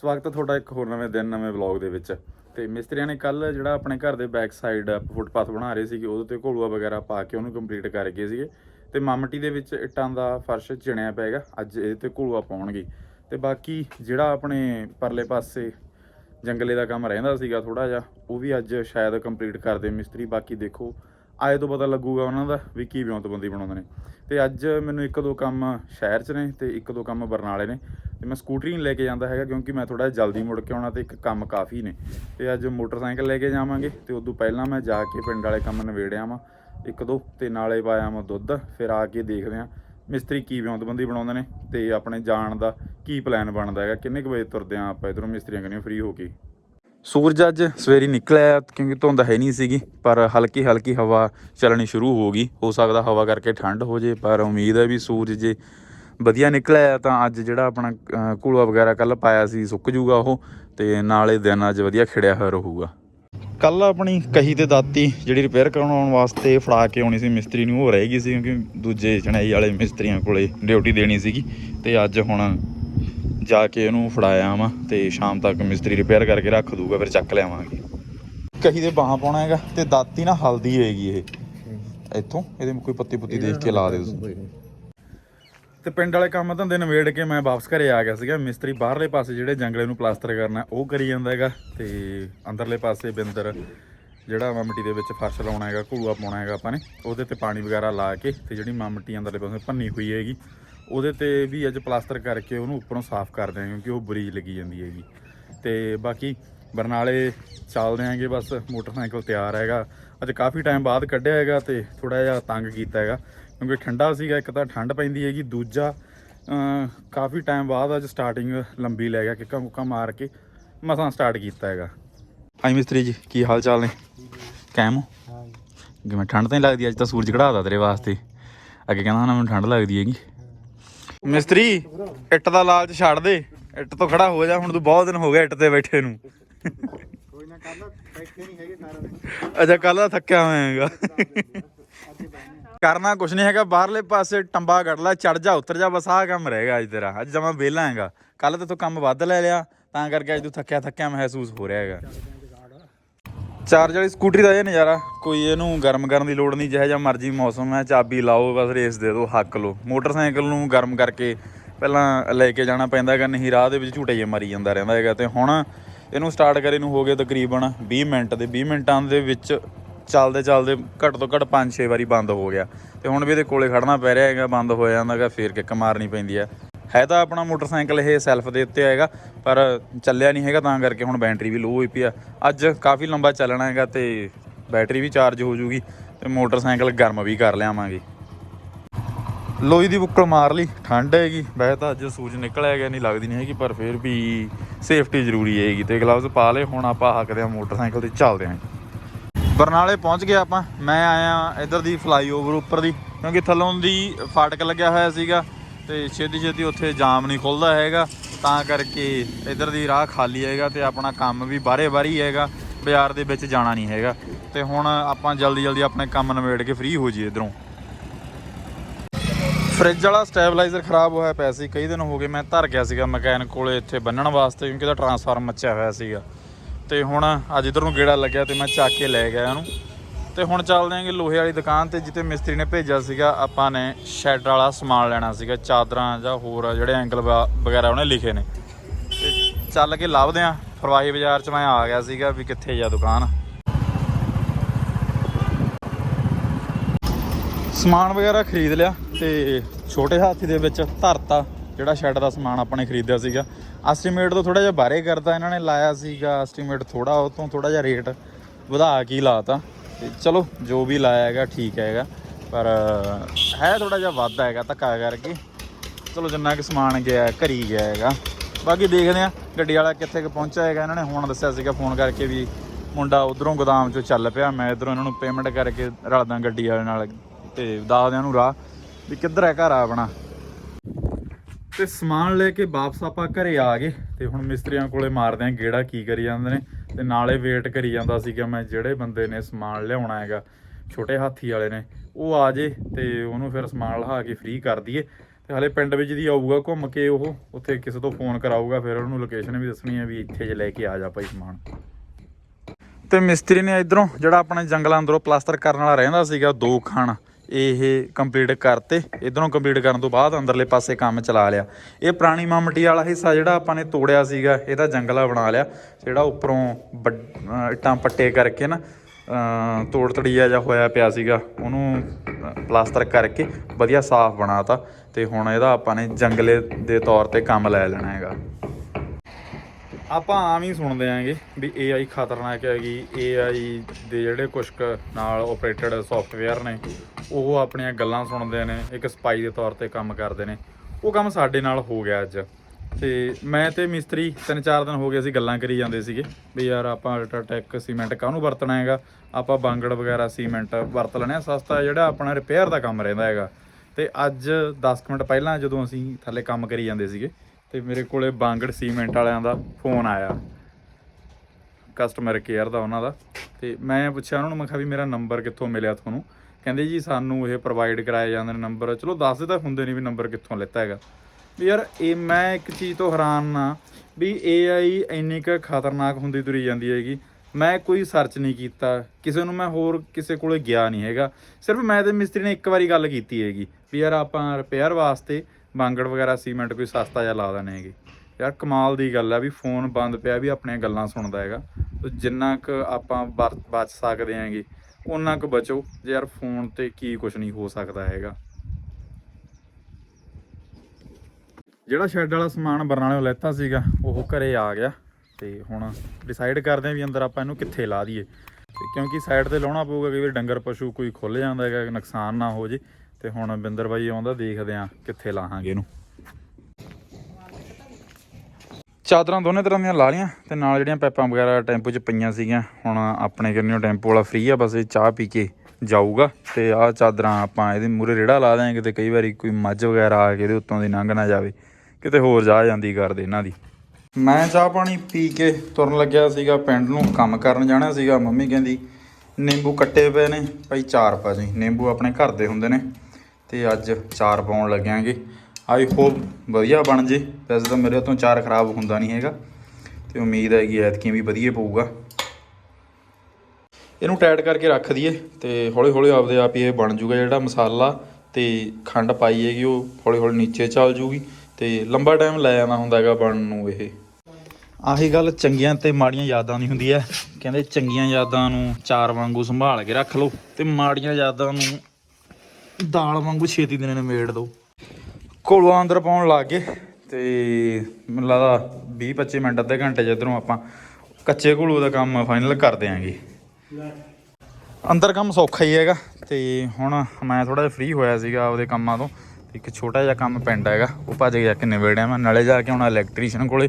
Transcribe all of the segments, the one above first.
ਸਵਾਗਤ ਹੈ ਤੁਹਾਡਾ ਇੱਕ ਹੋਰ ਨਵੇਂ ਦਿਨ, ਨਵੇਂ ਵਲੌਗ ਦੇ ਵਿੱਚ। ਤੇ ਮਿਸਤਰੀਆਂ ਨੇ ਕੱਲ ਜਿਹੜਾ ਆਪਣੇ ਘਰ ਦੇ ਬੈਕ ਸਾਈਡ ਫੁੱਟਪਾਥ ਬਣਾ ਰਹੇ ਸੀਗੇ, ਉਹਦੇ ਤੇ ਘੋਲੂਆ ਵਗੈਰਾ ਪਾ ਕੇ ਉਹਨੂੰ ਕੰਪਲੀਟ ਕਰ ਗਏ ਸੀਗੇ। ਤੇ ਮਾਮਟੀ ਦੇ ਵਿੱਚ ਇੱਟਾਂ ਦਾ ਫਰਸ਼ ਚਿਣਿਆ ਪਏਗਾ ਅੱਜ ਇਹਦੇ ਤੇ ਘੋਲੂਆ ਪਾਉਣਗੇ। ਤੇ ਬਾਕੀ ਜਿਹੜਾ ਆਪਣੇ ਪਰਲੇ ਪਾਸੇ ਜੰਗਲੇ ਦਾ ਕੰਮ ਰਹਿੰਦਾ ਸੀਗਾ ਥੋੜਾ ਜਿਹਾ, ਉਹ ਵੀ ਅੱਜ ਸ਼ਾਇਦ ਕੰਪਲੀਟ ਕਰਦੇ ਮਿਸਤਰੀ। ਬਾਕੀ ਦੇਖੋ, ਆਏ ਤੋਂ ਪਤਾ ਲੱਗੂਗਾ ਉਹਨਾਂ ਦਾ ਵੀ ਕੀ ਵਿਉਂਤਬੰਦੀ ਬਣਾਉਂਦੇ ਨੇ। ਤੇ ਅੱਜ ਮੈਨੂੰ ਇੱਕ ਦੋ ਕੰਮ ਸ਼ਹਿਰ 'ਚ ਨੇ ਤੇ ਇੱਕ ਦੋ ਕੰਮ ਬਰਨਾਲੇ ਨੇ। ਤੇ ਮੈਂ ਸਕੂਟਰੀ ਨਹੀਂ ਲੈ ਕੇ ਜਾਂਦਾ ਹੈਗਾ ਕਿਉਂਕਿ ਮੈਂ ਥੋੜਾ ਜਲਦੀ ਮੁੜ ਕੇ ਆਉਣਾ ਤੇ ਇੱਕ ਕੰਮ ਕਾਫੀ ਨੇ। ਤੇ ਅੱਜ ਮੋਟਰਸਾਈਕਲ ਲੈ ਕੇ ਜਾਵਾਂਗੇ ਤੇ ਉਦੋਂ ਪਹਿਲਾਂ ਮੈਂ ਜਾ ਕੇ ਪਿੰਡ ਵਾਲੇ ਕੰਮ ਨਿਬੇੜਿਆ ਵਾਂ। ਇੱਕ ਦੋ, ਤੇ ਨਾਲੇ ਪਾਇਆ ਮੈਂ ਦੁੱਧ, ਫਿਰ ਆ ਕੇ ਦੇਖਦੇ ਆਂ ਮਿਸਤਰੀ ਕੀ ਵਿਉਂਤਬੰਦੀ ਬਣਾਉਂਦੇ ਨੇ ਤੇ ਆਪਣੇ ਜਾਣ ਦਾ ਕੀ ਪਲਾਨ ਬਣਦਾ ਹੈਗਾ, ਕਿੰਨੇ ਕੁ ਵਜੇ ਤੁਰਦੇ ਆਂ ਆਪਾਂ ਇਧਰੋਂ ਮਿਸਤਰੀਆਂ ਕਰੀਆਂ ਫ੍ਰੀ ਹੋ ਕੇ। ਸੂਰਜ ਅੱਜ ਸਵੇਰੀ ਨਿਕਲਿਆ ਕਿਉਂਕਿ ਧੁੰਦ ਹੈ ਨਹੀਂ ਸੀਗੀ, ਪਰ ਹਲਕੀ ਹਲਕੀ ਹਵਾ ਚੱਲਣੀ ਸ਼ੁਰੂ ਹੋ ਗਈ। ਹੋ ਸਕਦਾ ਹਵਾ ਕਰਕੇ ਠੰਡ ਹੋ ਜੇ, ਪਰ ਉਮੀਦ ਹੈ ਵੀ ਸੂਰਜ ਜੇ ਵਧੀਆ ਨਿਕਲਿਆ ਤਾਂ ਅੱਜ ਜਿਹੜਾ ਆਪਣਾ ਘੂਲਾ ਵਗੈਰਾ ਕੱਲ ਪਾਇਆ ਸੀ, ਸੁੱਕ ਜੂਗਾ ਉਹ, ਤੇ ਨਾਲੇ ਦਿਨ ਅੱਜ ਵਧੀਆ ਖਿੜਿਆ ਹੋਇਆ ਰਹੂਗਾ। ਕੱਲ ਆਪਣੀ ਕਹੀ ਤੇ ਦਾਤੀ ਜਿਹੜੀ ਰਿਪੇਅਰ ਕਰਾਉਣ ਵਾਸਤੇ ਫੜਾ ਕੇ ਆਉਣੀ ਸੀ, ਮਿਸਤਰੀ ਨੂੰ, ਉਹ ਰਹਿ ਗਈ ਸੀ ਕਿਉਂਕਿ ਦੂਜੇ ਚਣਾਈ ਵਾਲੇ ਮਿਸਤਰੀਆਂ ਕੋਲੇ ਡਿਊਟੀ ਦੇਣੀ ਸੀਗੀ, ਤੇ ਅੱਜ ਹੁਣ ਜਾ ਕੇ ਇਹਨੂੰ ਫੜਾਇਆ ਵਾਂ, ਤੇ ਸ਼ਾਮ ਤੱਕ ਮਿਸਤਰੀ ਰਿਪੇਅਰ ਕਰਕੇ ਰੱਖ ਦੂਗਾ ਫਿਰ ਚੱਕ ਲਿਆਵਾਂਗੇ। ਕਹੀ ਦੇ ਬਾਹਾਂ ਪਾਉਣਾ ਹੈਗਾ, ਤੇ ਦਾਤੀ ਨਾ ਹਲਦੀ ਹੋਏਗੀ ਇਹ। ਇੱਥੋਂ, ਇਹਦੇ ਕੋਈ ਪੱਤੀ ਪੁੱਤੀ ਦੇਖ ਕੇ ਲਾ ਦਿਓ ਤੁਸੀਂ। ਤੇ ਪਿੰਡ ਵਾਲੇ ਕੰਮ ਧੰਦੇ ਨਵੇੜ ਕੇ ਮੈਂ ਵਾਪਸ ਘਰੇ ਆ ਗਿਆ ਸੀਗਾ। ਮਿਸਤਰੀ ਬਾਹਰਲੇ ਪਾਸੇ ਜਿਹੜੇ ਜੰਗਲੇ ਨੂੰ ਪਲਾਸਟਰ ਕਰਨਾ ਉਹ ਕਰੀ ਜਾਂਦਾ ਹੈਗਾ ਤੇ ਅੰਦਰਲੇ ਪਾਸੇ ਬਿੰਦਰ ਜਿਹੜਾ ਮਮਟੀ ਦੇ ਵਿੱਚ ਫਰਸ਼ ਲਾਉਣਾ ਹੈਗਾ, ਘੂਆ ਪਾਉਣਾ ਹੈਗਾ ਆਪਾਂ ਨੇ, ਉਹਦੇ ਤੇ ਪਾਣੀ ਵਗੈਰਾ ਲਾ ਕੇ ਤੇ ਜਿਹੜੀ ਮਮਟੀ ਅੰਦਰਲੇ ਪਾਸੇ ਭੰਨੀ ਹੋਈ ਹੈਗੀ, ਉਹਦੇ ਤੇ ਵੀ ਅੱਜ ਪਲਾਸਟਰ ਕਰਕੇ ਉਹਨੂੰ ਉੱਪਰੋਂ ਸਾਫ਼ ਕਰਦੇ ਹਾਂ ਕਿਉਂਕਿ ਉਹ ਬਰੀਜ ਲੱਗੀ ਜਾਂਦੀ ਹੈਗੀ। ਤੇ ਬਾਕੀ ਬਰਨਾਲੇ ਚੱਲਦੇ ਆਂਗੇ ਬਸ, ਮੋਟਰਸਾਈਕਲ ਤਿਆਰ ਹੈਗਾ। ਅੱਜ ਕਾਫੀ ਟਾਈਮ ਬਾਅਦ ਕੱਢਿਆ ਹੈਗਾ ਤੇ ਥੋੜਾ ਜਿਹਾ ਤੰਗ ਕੀਤਾ ਹੈਗਾ। ਕਿਉਂਕਿ ਠੰਡਾ ਸੀਗਾ ਇੱਕ ਤਾਂ ਠੰਡ ਪੈਂਦੀ ਹੈਗੀ ਦੂਜਾ ਕਾਫੀ ਟਾਈਮ ਬਾਅਦ ਅੱਜ ਸਟਾਰਟਿੰਗ ਲੰਬੀ ਲੈ ਗਿਆ ਕਿੱਕਾ ਮੁੱਕਾ ਮਾਰ ਕੇ ਮਸਾਂ ਸਟਾਰਟ ਕੀਤਾ ਹੈਗਾ। ਹਾਈ ਮਿਸਤਰੀ ਜੀ ਕੀ ਹਾਲ ਚਾਲ ਨੇ? ਕਾਇਮ ਹੋ? ਜਿਵੇਂ ਠੰਡ ਤਾਂ ਨਹੀਂ ਲੱਗਦੀ ਅੱਜ ਤਾਂ ਸੂਰਜ ਕਢਾਦਾ ਤੇਰੇ ਵਾਸਤੇ। ਅੱਗੇ ਕਹਿੰਦਾ ਨਾ ਮੈਨੂੰ ਠੰਡ ਲੱਗਦੀ ਹੈਗੀ। ਮਿਸਤਰੀ ਇੱਟ ਦਾ ਲਾਲਚ ਛੱਡ ਦੇ। ਇੱਟ ਤੋਂ ਖੜਾ ਹੋ ਜਾ ਹੁਣ ਤੂੰ ਬਹੁਤ ਦਿਨ ਹੋ ਗਿਆ ਇੱਟ ਤੇ ਬੈਠੇ ਨੂੰ। ਕੋਈ ਨਾ ਕੱਲ ਬੈਠੇ ਨਹੀਂ ਹੈਗੇ ਸਾਰਾ ਦਿਨ। ਅੱਛਾ ਕੱਲ ਦਾ ਥੱਕਿਆ ਹੋਇਆ ਹੈਗਾ। ਕਰਨਾ ਕੁਛ ਨਹੀਂ ਹੈਗਾ, ਬਾਹਰਲੇ ਪਾਸੇ ਟੰਬਾ ਕੱਢ ਲੈ ਚੜ ਜਾ, ਉਤਰ ਜਾ, ਬਸ ਆਹ ਕੰਮ ਰਹੇਗਾ ਅੱਜ ਤੇਰਾ, ਅੱਜ ਜਮਾ ਵਿਹਲਾ ਹੈਗਾ। ਕੱਲ ਤੇ ਤੂੰ ਕੰਮ ਵੱਧ ਲੈ ਲਿਆ, ਤਾਂ ਕਰਕੇ ਅੱਜ ਤੂੰ ਥੱਕਿਆ ਥੱਕਿਆ ਮਹਿਸੂਸ ਹੋ ਰਿਹਾ ਹੈਗਾ। ਚਾਰਜ ਵਾਲੀ ਸਕੂਟਰੀ ਦਾ ਇਹ ਨਜ਼ਾਰਾ, ਕੋਈ ਇਹਨੂੰ ਗਰਮ ਕਰਨ ਦੀ ਲੋੜ ਨਹੀਂ, ਜਿਹੋ ਜਿਹਾ ਮਰਜ਼ੀ ਮੌਸਮ ਹੈ, ਚਾਬੀ ਲਾਓ, ਬਸ ਰੇਸ ਦੇ ਦਿਓ, ਹੱਕ ਲਓ। ਮੋਟਰਸਾਈਕਲ ਨੂੰ ਗਰਮ ਕਰਕੇ ਪਹਿਲਾਂ ਲੈ ਕੇ ਜਾਣਾ ਪੈਂਦਾ ਹੈਗਾ, ਨਹੀਂ ਰਾਹ ਦੇ ਵਿੱਚ ਝੂਟੇ ਜੇ ਮਰੀ ਜਾਂਦਾ ਰਹਿੰਦਾ ਹੈਗਾ। ਤੇ ਹੁਣ ਇਹਨੂੰ ਸਟਾਰਟ ਕਰੇ ਨੂੰ ਹੋ ਗਏ ਤਕਰੀਬਨ 20 ਮਿੰਟ ਦੇ 20 ਮਿੰਟਾਂ ਦੇ ਵਿੱਚ ਚੱਲਦੇ ਚੱਲਦੇ ਘੱਟ ਤੋਂ ਘੱਟ 5-6 ਵਾਰੀ ਬੰਦ ਹੋ ਗਿਆ। ਤੇ ਹੁਣ ਵੀ ਇਹਦੇ ਕੋਲੇ ਖੜਨਾ ਪੈ ਰਿਹਾ ਹੈਗਾ, ਬੰਦ ਹੋ ਜਾਂਦਾ ਹੈਗਾ, ਫੇਰ ਕਿੱਕ ਮਾਰਨੀ ਪੈਂਦੀ ਹੈ ਹੈ ਤਾਂ ਆਪਣਾ ਮੋਟਰਸਾਈਕਲ ਇਹ ਸੈਲਫ ਦੇ ਉੱਤੇ ਹੈਗਾ, ਪਰ ਚੱਲਿਆ ਨਹੀਂ ਹੈਗਾ ਤਾਂ ਕਰਕੇ ਹੁਣ ਬੈਟਰੀ ਵੀ ਲੋ ਹੋਈ ਪਈ ਆ। ਅੱਜ ਕਾਫੀ ਲੰਬਾ ਚੱਲਣਾ ਹੈਗਾ ਤੇ ਬੈਟਰੀ ਵੀ ਚਾਰਜ ਹੋ ਜੂਗੀ ਤੇ ਮੋਟਰਸਾਈਕਲ ਗਰਮ ਵੀ ਕਰ ਲਿਆਵਾਂਗੇ। ਲੋਈ ਦੀ ਬੁੱਕਲ ਮਾਰ ਲਈ, ਠੰਡ ਹੈਗੀ। ਵੈਸੇ ਤਾਂ ਅੱਜ ਸੂਰਜ ਨਿਕਲਿਆ ਗਿਆ, ਨਹੀਂ ਲੱਗਦੀ ਨਹੀਂ ਹੈਗੀ, ਪਰ ਫਿਰ ਵੀ ਸੇਫਟੀ ਜ਼ਰੂਰੀ ਹੈਗੀ। ਤੇ ਗਲਵਜ਼ ਪਾ ਲਏ, ਹੁਣ ਆਪਾਂ ਹੱਕਦੇ ਆ ਮੋਟਰਸਾਈਕਲ ਤੇ ਚੱਲਦੇ ਆਂ। ਬਰਨਾਲੇ ਪਹੁੰਚ ਗਏ ਆਪਾਂ। ਮੈਂ ਆਇਆ ਇਧਰ ਦੀ ਫਲਾਈਓਵਰ ਉੱਪਰ ਦੀ, ਕਿਉਂਕਿ ਥੱਲੋਂ ਦੀ ਫਾਟਕ ਲੱਗਿਆ ਹੋਇਆ ਸੀਗਾ ਤੇ ਛੇਤੀ ਛੇਤੀ ਉੱਥੇ ਜਾਮ ਨਹੀਂ ਖੁੱਲਦਾ ਹੈਗਾ। ਤਾਂ ਕਰਕੇ ਇਧਰ ਦੀ ਰਾਹ ਖਾਲੀ ਹੈਗਾ ਤੇ ਆਪਣਾ ਕੰਮ ਵੀ ਬਾਰੇ ਬਾਰੀ ਹੈਗਾ, ਬਾਜ਼ਾਰ ਦੇ ਵਿੱਚ ਜਾਣਾ ਨਹੀਂ ਹੈਗਾ। ਤੇ ਹੁਣ ਆਪਾਂ ਜਲਦੀ ਜਲਦੀ ਆਪਣੇ ਕੰਮ ਨਿਬੇੜ ਕੇ ਫ੍ਰੀ ਹੋ ਜਾਈਏ ਇਧਰੋਂ। ਫ੍ਰਿਜ ਵਾਲਾ ਸਟੈਬਲਾਈਜ਼ਰ ਖਰਾਬ ਹੋਇਆ ਪਿਆ ਸੀ, ਕਈ ਦਿਨ ਹੋ ਗਏ ਮੈਂ ਧਰ ਗਿਆ ਸੀਗਾ ਮਕੈਨਿਕ ਕੋਲੇ ਇੱਥੇ ਬੰਨਣ ਵਾਸਤੇ, ਕਿਉਂਕਿ ਇਹਦਾ ਟਰਾਂਸਫਾਰਮ ਮੱਚਿਆ ਹੋਇਆ ਸੀਗਾ। ਤੇ ਹੁਣ ਅੱਜ ਇਧਰ ਨੂੰ ਗੇੜਾ ਲੱਗਿਆ ਤੇ ਮੈਂ ਚੱਕ ਕੇ ਲੈ ਗਿਆ ਇਹਨੂੰ। ਤੇ ਹੁਣ ਚੱਲਦੇ ਆਂਗੇ ਲੋਹੇ ਵਾਲੀ ਦੁਕਾਨ ਤੇ ਜਿੱਥੇ ਮਿਸਤਰੀ ਨੇ ਭੇਜਿਆ ਸੀਗਾ, ਆਪਾਂ ਨੇ ਸ਼ੈਡ ਵਾਲਾ ਸਮਾਨ ਲੈਣਾ ਸੀਗਾ, ਚਾਦਰਾਂ ਜਾਂ ਹੋਰ ਜਿਹੜੇ ਐਂਗਲ ਵਗੈਰਾ ਉਹਨੇ ਲਿਖੇ ਨੇ। ਤੇ ਚੱਲ ਕੇ ਲੱਭਦੇ ਆਂ, ਫਰਵਾਹੀ ਬਾਜ਼ਾਰ 'ਚ ਮੈਂ ਆ ਗਿਆ ਸੀਗਾ ਵੀ ਕਿੱਥੇ ਜਾ ਦੁਕਾਨ। ਸਮਾਨ ਵਗੈਰਾ ਖਰੀਦ ਲਿਆ ਤੇ ਛੋਟੇ ਹਾਥੀ ਦੇ ਵਿੱਚ ਧਰਤਾ। ਜਿਹੜਾ ਸ਼ੈੱਡ ਦਾ ਸਮਾਨ ਆਪਾਂ ਨੇ ਖਰੀਦਿਆ ਸੀਗਾ। ਐਸਟੀਮੇਟ ਤੋਂ ਥੋੜਾ ਜਿਹਾ ਬਾਰੇ ਕਰਤਾ ਇਹਨਾਂ ਨੇ, ਲਾਇਆ ਸੀਗਾ ਐਸਟੀਮੇਟ ਥੋੜਾ ਉਹ ਤੋਂ ਥੋੜਾ ਜਿਹਾ ਰੇਟ ਵਧਾ ਕੇ ਹੀ ਲਾਤਾ। ਤੇ ਚਲੋ, ਜੋ ਵੀ ਲਾਇਆ ਹੈਗਾ, ਠੀਕ ਹੈਗਾ। ਪਰ, ਹੈ ਥੋੜਾ ਜਿਹਾ ਵੱਧ ਹੈਗਾ ਧੱਕਾ ਕਰਕੇ। ਚਲੋ, ਜਿੰਨਾ ਕਿ ਸਮਾਨ ਗਿਆ, ਘਰੀ ਗਿਆ ਹੈਗਾ। ਬਾਕੀ ਦੇਖਦੇ ਆ ਗੱਡੀ ਵਾਲਾ ਕਿੱਥੇ ਕੁ ਪਹੁੰਚਿਆ ਹੈਗਾ। ਇਹਨਾਂ ਨੇ ਹੁਣ ਦੱਸਿਆ ਸੀਗਾ, ਫੋਨ ਕਰਕੇ ਵੀ ਮੁੰਡਾ ਉਧਰੋਂ ਗੋਦਾਮ ਚੋਂ ਚੱਲ ਪਿਆ। ਮੈਂ ਇਧਰੋਂ ਇਹਨਾਂ ਨੂੰ ਪੇਮੈਂਟ ਕਰਕੇ ਰਲਦਾ ਗੱਡੀ ਵਾਲੇ ਨਾਲ ਤੇ ਦੱਸਦਿਆਂ ਨੂੰ ਰਾਹ ਵੀ ਕਿੱਧਰ ਹੈ ਘਰ ਆਪਣਾ। ਤੇ ਸਮਾਨ ਲੈ ਕੇ ਵਾਪਸ ਆਪਾਂ ਘਰੇ ਆ ਗਏ ਤੇ ਹੁਣ ਮਿਸਤਰੀਆਂ ਕੋਲੇ ਮਾਰਦੇ ਆਂ ਗੇੜਾ ਕੀ ਕਰੀ ਜਾਂਦੇ ਨੇ ਤੇ ਨਾਲੇ ਵੇਟ ਕਰੀ ਜਾਂਦਾ ਸੀਗਾ ਮੈਂ ਜਿਹੜੇ ਬੰਦੇ ਨੇ ਸਮਾਨ ਲਿਆਉਣਾ ਹੈਗਾ, ਛੋਟੇ ਹਾਥੀ ਵਾਲੇ ਨੇ, ਉਹ ਆ ਜੇ ਤੇ ਉਹਨੂੰ ਫਿਰ ਸਮਾਨ ਲਹਾ ਕੇ ਫ੍ਰੀ ਕਰ ਦਈਏ ਤੇ ਹਲੇ ਪਿੰਡ ਵਿੱਚ ਦੀ ਆਊਗਾ ਘੁੰਮ ਕੇ ਉਹ, ਉੱਥੇ ਕਿਸੇ ਤੋਂ ਫੋਨ ਕਰਾਊਗਾ, ਫਿਰ ਉਹਨੂੰ ਲੋਕੇਸ਼ਨ ਵੀ ਦੱਸਣੀ ਹੈ ਵੀ ਇੱਥੇ ਜੇ ਲੈ ਕੇ ਆ ਜਾ ਭਾਈ ਸਮਾਨ। ਤੇ ਮਿਸਤਰੀ ਨੇ ਇਧਰੋਂ ਜਿਹੜਾ ਆਪਣੇ ਜੰਗਲਾਂ ਅੰਦਰੋਂ ਪਲਾਸਟਰ ਕਰਨ ਵਾਲਾ ਰਹਿੰਦਾ ਸੀਗਾ, ਦੋ ਖਾਨ ਇਹ ਕੰਪਲੀਟ ਕਰਤੇ। ਇਧਰੋਂ ਕੰਪਲੀਟ ਕਰਨ ਤੋਂ ਬਾਅਦ ਅੰਦਰਲੇ ਪਾਸੇ ਕੰਮ ਚਲਾ ਲਿਆ। ਇਹ ਪੁਰਾਣੀ ਮਾਮਟੀ ਵਾਲਾ ਹਿੱਸਾ ਜਿਹੜਾ ਆਪਾਂ ਨੇ ਤੋੜਿਆ ਸੀਗਾ, ਇਹਦਾ ਜੰਗਲਾ ਬਣਾ ਲਿਆ। ਜਿਹੜਾ ਉੱਪਰੋਂ ਵੱਡ- ਇੱਟਾਂ ਪੱਟੇ ਕਰਕੇ ਨਾ ਤੋੜ ਤੜੀਆ ਜਿਹਾ ਹੋਇਆ ਪਿਆ ਸੀਗਾ, ਉਹਨੂੰ, ਅਹ ਪਲਾਸਟਰ ਕਰਕੇ ਵਧੀਆ ਸਾਫ਼ ਬਣਾਤਾ। ਤੇ ਹੁਣ ਇਹਦਾ ਆਪਾਂ ਨੇ ਜੰਗਲੇ ਦੇ ਤੌਰ ਤੇ ਕੰਮ ਲੈ ਲੈਣਾ ਹੈਗਾ। ਆਪਾਂ ਆਮ ਹੀ ਸੁਣਦੇ ਆਂਗੇ ਵੀ AI ਖਤਰਨਾਕ ਹੈਗੀ AI ਦੇ ਜਿਹੜੇ ਕੁਛ ਕੁ ਨਾਲ ਆਪਰੇਟਡ ਸੌਫਟਵੇਅਰ ਨੇ ਉਹ ਆਪਣੀਆਂ ਗੱਲਾਂ ਸੁਣਦੇ ਨੇ ਇੱਕ ਸਪਾਈ ਦੇ ਤੌਰ ਤੇ ਕੰਮ ਕਰਦੇ ਨੇ। ਉਹ ਕੰਮ ਸਾਡੇ ਨਾਲ ਹੋ ਗਿਆ ਅੱਜ। ਤੇ ਮੈਂ ਤੇ ਮਿਸਤਰੀ ਤਿੰਨ ਚਾਰ ਦਿਨ ਹੋ ਗਏ ਅਸੀਂ ਗੱਲਾਂ ਕਰੀ ਜਾਂਦੇ ਸੀਗੇ ਵੀ ਯਾਰ ਆਪਾਂ ਅਲਟਰਾਟੈਕ ਸੀਮੈਂਟ ਕਾਹਨੂੰ ਵਰਤਣਾ ਹੈਗਾ? ਆਪਾਂ ਬਾਂਗੜ ਵਗੈਰਾ ਸੀਮੈਂਟ ਵਰਤ ਲੈਣਾ ਹੈ, ਸਸਤਾ ਜਿਹੜਾ ਆਪਣਾ ਰਿਪੇਅਰ ਦਾ ਕੰਮ ਰਹਿੰਦਾ ਹੈਗਾ। ਤੇ ਅੱਜ 10 ਕੁ ਮਿੰਟ ਪਹਿਲਾਂ ਜਦੋਂ ਅਸੀਂ ਥੱਲੇ ਕੰਮ ਕਰੀ ਜਾਂਦੇ ਸੀਗੇ ਤੇ ਮੇਰੇ ਕੋਲੇ ਬਾਂਗੜ ਸੀਮੈਂਟ ਵਾਲਿਆਂ ਦਾ ਫੋਨ ਆਇਆ। ਕਸਟਮਰ ਕੇਅਰ ਦਾ ਉਹਨਾਂ ਦਾ। ਤੇ ਮੈਂ ਪੁੱਛਿਆ ਉਹਨਾਂ ਨੂੰ, ਮੈਂ ਕਿਹਾ ਵੀ ਮੇਰਾ ਨੰਬਰ ਕਿੱਥੋਂ ਮਿਲਿਆ ਤੁਹਾਨੂੰ? ਕਹਿੰਦੇ ਜੀ ਸਾਨੂੰ ਇਹ ਪ੍ਰੋਵਾਈਡ ਕਰਾਏ ਜਾਂਦੇ ਨੇ ਨੰਬਰ ਚਲੋ ਦੱਸਦੇ ਤਾਂ ਹੁੰਦੇ ਨਹੀਂ ਵੀ ਨੰਬਰ ਕਿੱਥੋਂ ਲਿੱਤਾ ਹੈਗਾ। ਵੀ ਯਾਰ ਇਹ ਮੈਂ ਇੱਕ ਚੀਜ਼ ਤੋਂ ਹੈਰਾਨ ਨਾ ਵੀ AI ਇੰਨੀ ਕੁ ਖਤਰਨਾਕ ਹੁੰਦੀ ਤੁਰੀ ਜਾਂਦੀ ਹੈਗੀ। ਮੈਂ ਕੋਈ ਸਰਚ ਨਹੀਂ ਕੀਤਾ। ਕਿਸੇ ਨੂੰ ਮੈਂ ਹੋਰ ਕਿਸੇ ਕੋਲੇ ਗਿਆ ਨਹੀਂ ਹੈਗਾ। ਸਿਰਫ ਮੈਂ ਤੇ ਮਿਸਤਰੀ ਨੇ ਇੱਕ ਵਾਰੀ ਗੱਲ ਕੀਤੀ ਹੈਗੀ ਵੀ ਯਾਰ ਆਪਾਂ ਰਿਪੇਅਰ ਵਾਸਤੇ ਬਾਂਗੜ ਵਗੈਰਾ, ਸੀਮੈਂਟ ਕੋਈ ਸਸਤਾ ਜਿਹਾ ਲਾ ਦੇਣੇ ਹੈਗੇ। ਯਾਰ ਕਮਾਲ ਦੀ ਗੱਲ ਆ ਵੀ ਫੋਨ ਬੰਦ ਪਿਆ ਵੀ ਆਪਣੀਆਂ ਗੱਲਾਂ ਸੁਣਦਾ ਹੈਗਾ। ਜਿੰਨਾ ਕੁ ਆਪਾਂ ਬਚ ਸਕਦੇ ਆਂਗੇ ਉਹਨਾਂ ਕੁ ਬਚੋ। ਜੇ ਯਾਰ ਫੋਨ ਤੇ ਕੀ ਕੁਝ ਨਹੀਂ ਹੋ ਸਕਦਾ ਹੈਗਾ। ਜਿਹੜਾ ਸ਼ੈੱਡ ਵਾਲਾ ਸਮਾਨ ਬਰਨਾਲਿਓਂ ਲੈਤਾ ਸੀਗਾ, ਉਹ ਘਰੇ ਆ ਗਿਆ। ਤੇ ਹੁਣ ਡਿਸਾਈਡ ਕਰਦੇ ਆਂ ਵੀ ਅੰਦਰ ਆਪਾਂ ਇਹਨੂੰ ਕਿੱਥੇ ਲਾ ਦਈਏ। ਕਿਉਂਕਿ ਸਾਈਡ ਤੇ ਲਾਉਣਾ ਪਊਗਾ, ਕਈ ਵਾਰ ਡੰਗਰ ਪਸ਼ੂ ਕੋਈ ਖੁੱਲ ਜਾਂਦਾ ਹੈਗਾ, ਨੁਕਸਾਨ ਨਾ ਹੋ ਜੇ। ਤੇ ਹੁਣ ਬਿੰਦਰ ਬਾਈ ਆਉਂਦਾ, ਦੇਖਦੇ ਆਂ ਕਿੱਥੇ ਲਾਹਾਂਗੇ ਇਹਨੂੰ। ਚਾਦਰਾਂ ਦੋਨੇ ਤਰ੍ਹਾਂ ਦੀਆਂ ਲਾ ਲੀਆਂ ਤੇ ਨਾਲ ਜਿਹੜੀਆਂ ਪੈਪਾਂ ਵਗੈਰਾ ਟੈਂਪੂ 'ਚ ਪਈਆਂ ਸੀਗੀਆਂ, ਹੁਣ ਆਪਣੇ ਕੰਨਿਓ ਟੈਂਪੂ ਵਾਲਾ ਫ੍ਰੀ ਆ, ਬਸ ਇਹ ਚਾਹ ਪੀ ਕੇ ਜਾਊਗਾ ਤੇ ਆਹ ਚਾਦਰਾਂ ਆਪਾਂ ਇਹਦੇ ਮੂਰੇ ਰੇੜਾ ਲਾ ਦਿਆਂ ਕਿਤੇ ਕਈ ਵਾਰੀ ਕੋਈ ਮੱਝ ਵਗੈਰਾ ਆ ਕੇ ਇਹਦੇ ਉੱਤੋਂ ਦੀ ਲੰਘ ਨਾ ਜਾਵੇ, ਕਿਤੇ ਹੋਰ ਜਾ ਜਾਂਦੀ ਕਰਦੇ ਇਹਨਾਂ ਦੀ। ਮੈਂ ਚਾਹ ਪਾਣੀ ਪੀ ਕੇ ਤੁਰਨ ਲੱਗਿਆ ਸੀਗਾ ਪਿੰਡ ਨੂੰ, ਕੰਮ ਕਰਨ ਜਾਣਾ ਸੀਗਾ, ਮੰਮੀ ਕਹਿੰਦੀ, ਨਿੰਬੂ ਕੱਟੇ ਪਏ ਨੇ, ਭਾਈ ਚਾਰ ਪਾ ਜੀ ਨਿੰਬੂ ਆਪਣੇ ਘਰ ਦੇ ਹੁੰਦੇ ਨੇ। ਤੇ ਅੱਜ ਚਾਰ ਪਾਉਣ ਲੱਗਿਆਂਗੇ। ਆਈ ਹੋਪ ਵਧੀਆ ਬਣ ਜੇ। ਵੈਸੇ ਤਾਂ ਮੇਰੇ ਤੋਂ ਚਾਰ ਖਰਾਬ ਹੁੰਦਾ ਨਹੀਂ ਹੈਗਾ। ਤੇ ਉਮੀਦ ਹੈਗੀ ਐਤਕੀ ਵੀ ਵਧੀਆ ਪਊਗਾ। ਇਹਨੂੰ ਟਾਈਟ ਕਰਕੇ ਰੱਖ ਦਈਏ ਤੇ ਹੌਲੀ ਹੌਲੀ ਆਪਦੇ ਆਪ ਹੀ ਇਹ ਬਣ ਜੂਗਾ ਜਿਹੜਾ ਮਸਾਲਾ ਤੇ ਖੰਡ ਪਾਈ ਹੈਗੀ, ਉਹ ਹੌਲੀ ਹੌਲੀ ਨੀਚੇ ਚੱਲ ਜੂਗੀ ਤੇ ਲੰਬਾ ਟਾਈਮ ਲੈ ਜਾਣਾ ਹੁੰਦਾ ਹੈਗਾ ਬਣਨ ਨੂੰ ਇਹ। ਆਹੀ ਗੱਲ ਚੰਗੀਆਂ ਤੇ ਮਾੜੀਆਂ ਯਾਦਾਂ ਦੀ ਹੁੰਦੀ ਹੈ। ਕਹਿੰਦੇ ਚੰਗੀਆਂ ਯਾਦਾਂ ਨੂੰ ਚਾਰ ਵਾਂਗੂ ਸੰਭਾਲ ਕੇ ਰੱਖ ਲਓ ਤੇ ਮਾੜੀਆਂ ਯਾਦਾਂ ਨੂੰ ਦਾਲ ਵਾਂਗੂ ਛੇਤੀ ਦਿਨੇ ਨਿਮੇੜ ਦਿਓ ਕੋਲੋਂ ਅੰਦਰ ਪਾਉਣ ਲੱਗ ਗਏ ਤੇ ਮੈਨੂੰ ਲੱਗਦਾ 20 25 ਮਿੰਟ, ਅੱਧੇ ਘੰਟੇ ਜਿੱਧਰੋਂ ਆਪਾਂ ਕੱਚੇ ਘੋਲੂ ਦਾ ਕੰਮ ਫਾਈਨਲ ਕਰ ਦਿਆਂਗੇ। ਅੰਦਰ ਕੰਮ ਸੌਖਾ ਹੀ ਹੈਗਾ ਤੇ ਹੁਣ ਮੈਂ ਥੋੜਾ ਜਿਹਾ ਫ੍ਰੀ ਹੋਇਆ ਸੀਗਾ ਆਪਦੇ ਕੰਮਾਂ ਤੋਂ। ਇੱਕ ਛੋਟਾ ਜਿਹਾ ਕੰਮ ਪਿੰਡ ਹੈਗਾ, ਉਹ ਭੱਜ ਗਿਆ ਕੇ ਨਿਬੇੜਿਆ ਮੈਂ। ਨਾਲੇ ਜਾ ਕੇ ਹੁਣ ਇਲੈਕਟ੍ਰੀਸ਼ੀਅਨ ਕੋਲੇ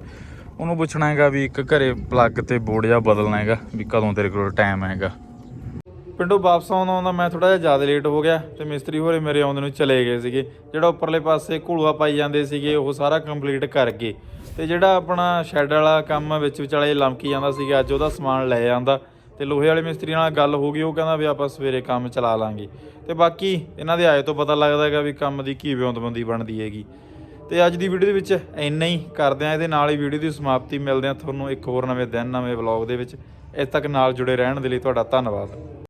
ਉਹਨੂੰ ਪੁੱਛਣਾ ਹੈਗਾ ਵੀ ਇੱਕ ਘਰੇ ਪਲੱਗ ਤੇ ਬੋਰਡ ਜਿਹਾ ਬਦਲਣਾ ਹੈਗਾ ਵੀ ਕਦੋਂ ਤੇਰੇ ਕੋਲ ਟਾਈਮ ਹੈਗਾ। ਪਿੰਡੋਂ ਵਾਪਸ ਆਉਂਦਾ ਆਉਂਦਾ ਮੈਂ ਥੋੜਾ ਜਿਹਾ ਜ਼ਿਆਦਾ ਲੇਟ ਹੋ ਗਿਆ ਤੇ ਮਿਸਤਰੀ ਹੋਰੇ ਮੇਰੇ ਆਉਂਦੇ ਨੂੰ ਚਲੇ ਗਏ ਸੀਗੇ। ਜਿਹੜਾ ਉੱਪਰਲੇ ਪਾਸੇ ਘੁਲੂਆ ਪਾਈ ਜਾਂਦੇ ਸੀਗੇ, ਉਹ ਸਾਰਾ ਕੰਪਲੀਟ ਕਰ ਗਏ। ਤੇ ਜਿਹੜਾ ਆਪਣਾ ਸ਼ੈੱਡ ਵਾਲਾ ਕੰਮ ਵਿੱਚ ਵਿਚਾਲੇ ਲਮਕੀ ਜਾਂਦਾ ਸੀਗਾ, ਅੱਜ ਉਹਦਾ ਸਮਾਨ ਲੈ ਜਾਂਦਾ ਤੇ ਲੋਹੇ ਵਾਲੇ ਮਿਸਤਰੀ ਨਾਲ ਗੱਲ ਹੋ ਗਈ, ਉਹ ਕਹਿੰਦਾ ਵੀ ਆਪਾਂ ਸਵੇਰੇ ਕੰਮ ਚਲਾ ਲਾਂਗੇ। ਤੇ ਬਾਕੀ ਇਹਨਾਂ ਦੇ ਆਏ ਤੋਂ ਪਤਾ ਲੱਗਦਾ ਹੈਗਾ ਵੀ ਕੰਮ ਦੀ ਕੀ ਵਿਉਂਤਬੰਦੀ ਬਣਦੀ ਹੈਗੀ। ਤੇ ਅੱਜ ਦੀ ਵੀਡੀਓ ਦੇ ਵਿੱਚ ਇੰਨਾ ਹੀ ਕਰਦੇ ਆ ਇਹਦੇ ਨਾਲ ਹੀ ਵੀਡੀਓ ਦੀ ਸਮਾਪਤੀ ਮਿਲਦੇ ਆ ਤੁਹਾਨੂੰ ਇੱਕ ਹੋਰ ਨਵੇਂ ਦਿਨ, ਨਵੇਂ ਵਲੌਗ ਦੇ ਵਿੱਚ। ਇਸ ਤੱਕ ਨਾਲ ਜੁੜੇ ਰਹਿਣ ਦੇ ਲਈ ਤੁਹਾਡਾ ਧੰਨਵਾਦ।